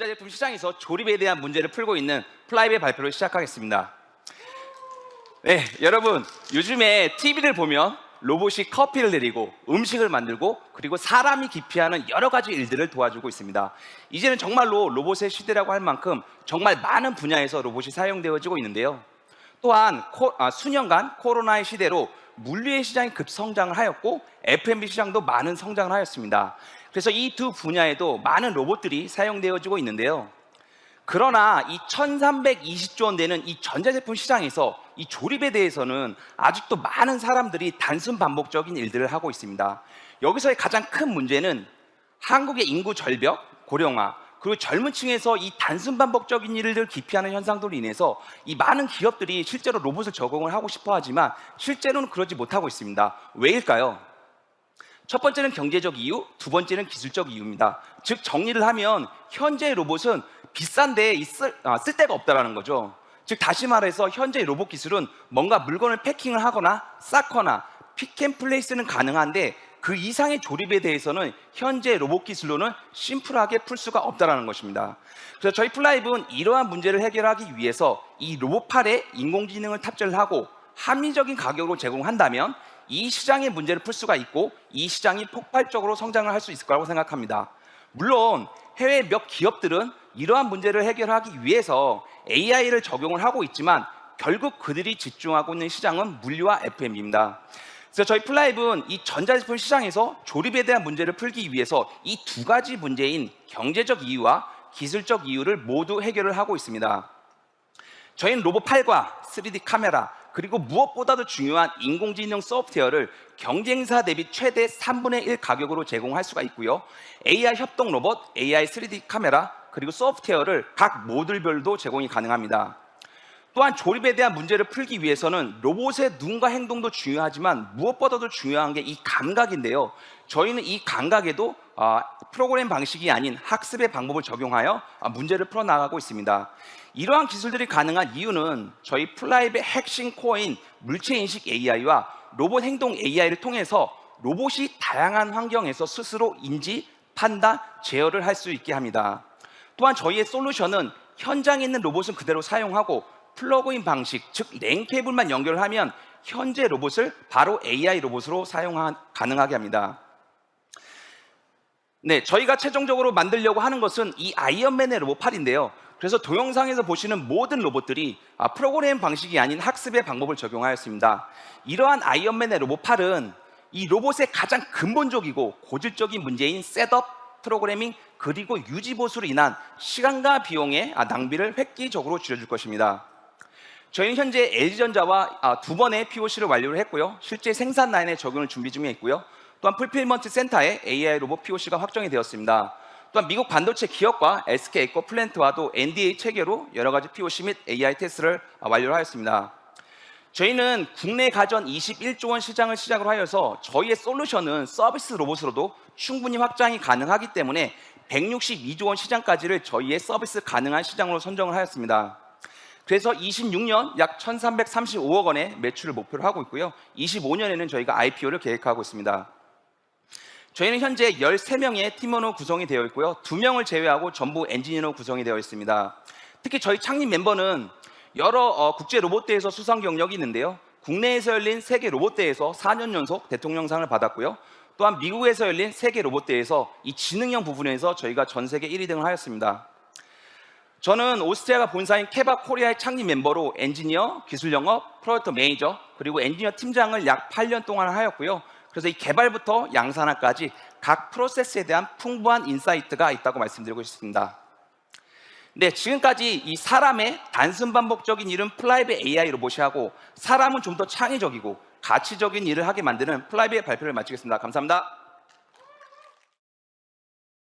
전자제품 시장에서 조립에 대한 문제를 풀고 있는 플라이의 발표를 시작하겠습니다. 네, 여러분 요즘에 TV를 보면 로봇이 커피를 내리고 음식을 만들고 그리고 사람이 기피하는 여러 가지 일들을 도와주고 있습니다. 이제는 정말로 로봇의 시대라고 할 만큼 정말 많은 분야에서 로봇이 사용되어지고 있는데요. 또한 코- 아, 수년간 코로나의 시대로 물류의 시장이 급성장을 하였고 F&B 시장도 많은 성장을 하였습니다. 그래서 이 두 분야에도 많은 로봇들이 사용되어지고 있는데요. 그러나 이 1320조 원 되는 이 전자제품 시장에서 이 조립에 대해서는 아직도 많은 사람들이 단순 반복적인 일들을 하고 있습니다. 여기서의 가장 큰 문제는 한국의 인구 절벽, 고령화, 그리고 젊은 층에서 이 단순 반복적인 일을 기피하는 현상들로 인해서 이 많은 기업들이 실제로 로봇을 적용을 하고 싶어 하지만 실제로는 그러지 못하고 있습니다. 왜일까요? 첫 번째는 경제적 이유, 두 번째는 기술적 이유입니다. 즉 정리를 하면 현재 로봇은 비싼데 있을, 아, 쓸 데가 없다라는 거죠. 즉 다시 말해서 현재 로봇 기술은 뭔가 물건을 패킹을 하거나 쌓거나 픽앤플레이스는 가능한데 그 이상의 조립에 대해서는 현재 로봇 기술로는 심플하게 풀 수가 없다라는 것입니다. 그래서 저희 플라이브는 이러한 문제를 해결하기 위해서 이 로봇팔에 인공지능을 탑재를 하고 합리적인 가격으로 제공한다면 이 시장의 문제를 풀 수가 있고 이 시장이 폭발적으로 성장을 할 수 있을 거라고 생각합니다. 물론 해외 몇 기업들은 이러한 문제를 해결하기 위해서 AI를 적용을 하고 있지만 결국 그들이 집중하고 있는 시장은 물류와 FM입니다. 그래서 저희 플라이브는 이 전자제품 시장에서 조립에 대한 문제를 풀기 위해서 이 두 가지 문제인 경제적 이유와 기술적 이유를 모두 해결을 하고 있습니다. 저희는 로봇 팔과 3D 카메라 그리고 무엇보다도 중요한 인공지능 소프트웨어를 경쟁사 대비 최대 3분의 1 가격으로 제공할 수가 있고요. AI 협동 로봇, AI 3D 카메라 그리고 소프트웨어를 각 모듈별도 제공이 가능합니다. 또한 조립에 대한 문제를 풀기 위해서는 로봇의 눈과 행동도 중요하지만 무엇보다도 중요한 게 이 감각인데요. 저희는 이 감각에도 아, 프로그램 방식이 아닌 학습의 방법을 적용하여 아, 문제를 풀어나가고 있습니다. 이러한 기술들이 가능한 이유는 저희 플라이브의 핵심 코어인 물체인식 AI와 로봇 행동 AI를 통해서 로봇이 다양한 환경에서 스스로 인지, 판단, 제어를 할 수 있게 합니다. 또한 저희의 솔루션은 현장에 있는 로봇은 그대로 사용하고 플러그인 방식, 즉랜 케이블만 연결하면 현재 로봇을 바로 AI 로봇으로 사용 가능하게 합니다. 네, 저희가 최종적으로 만들려고 하는 것은 이 아이언맨의 로봇 팔인데요. 그래서 동영상에서 보시는 모든 로봇들이 아, 프로그램 방식이 아닌 학습의 방법을 적용하였습니다. 이러한 아이언맨의 로봇 팔은 이 로봇의 가장 근본적이고 고질적인 문제인 셋업, 프로그래밍 그리고 유지 보수로 인한 시간과 비용의 아, 낭비를 획기적으로 줄여줄 것입니다. 저희는 현재 LG전자와 아, 두 번의 POC를 완료를 했고요. 실제 생산 라인에 적용을 준비 중에 있고요. 또한 풀필먼트 센터에 AI 로봇 POC가 확정이 되었습니다. 또한 미국 반도체 기업과 SK 에코 플랜트와도 NDA 체계로 여러 가지 POC 및 AI 테스트를 아, 완료를 하였습니다. 저희는 국내 가전 21조 원 시장을 시작으로 하여서 저희의 솔루션은 서비스 로봇으로도 충분히 확장이 가능하기 때문에 162조 원 시장까지를 저희의 서비스 가능한 시장으로 선정을 하였습니다. 그래서 26년 약 1,335억 원의 매출을 목표로 하고 있고요. 25년에는 저희가 IPO를 계획하고 있습니다. 저희는 현재 13명의 팀원으로 구성이 되어 있고요. 2명을 제외하고 전부 엔지니어로 구성이 되어 있습니다. 특히 저희 창립 멤버는 여러 어, 국제 로봇대에서 수상 경력이 있는데요. 국내에서 열린 세계 로봇대에서 4년 연속 대통령상을 받았고요. 또한 미국에서 열린 세계 로봇대에서 이 지능형 부분에서 저희가 전 세계 1위 등을 하였습니다. 저는 오스트리아가 본사인 케바 코리아의 창립 멤버로 엔지니어, 기술 영업, 프로젝트 매니저, 그리고 엔지니어 팀장을 약 8년 동안 하였고요. 그래서 이 개발부터 양산화까지 각 프로세스에 대한 풍부한 인사이트가 있다고 말씀드리고 싶습니다. 네, 지금까지 이 사람의 단순 반복적인 일은 플라이브 AI 로봇이 하고 사람은 좀 더 창의적이고 가치적인 일을 하게 만드는 플라이비의 발표를 마치겠습니다. 감사합니다.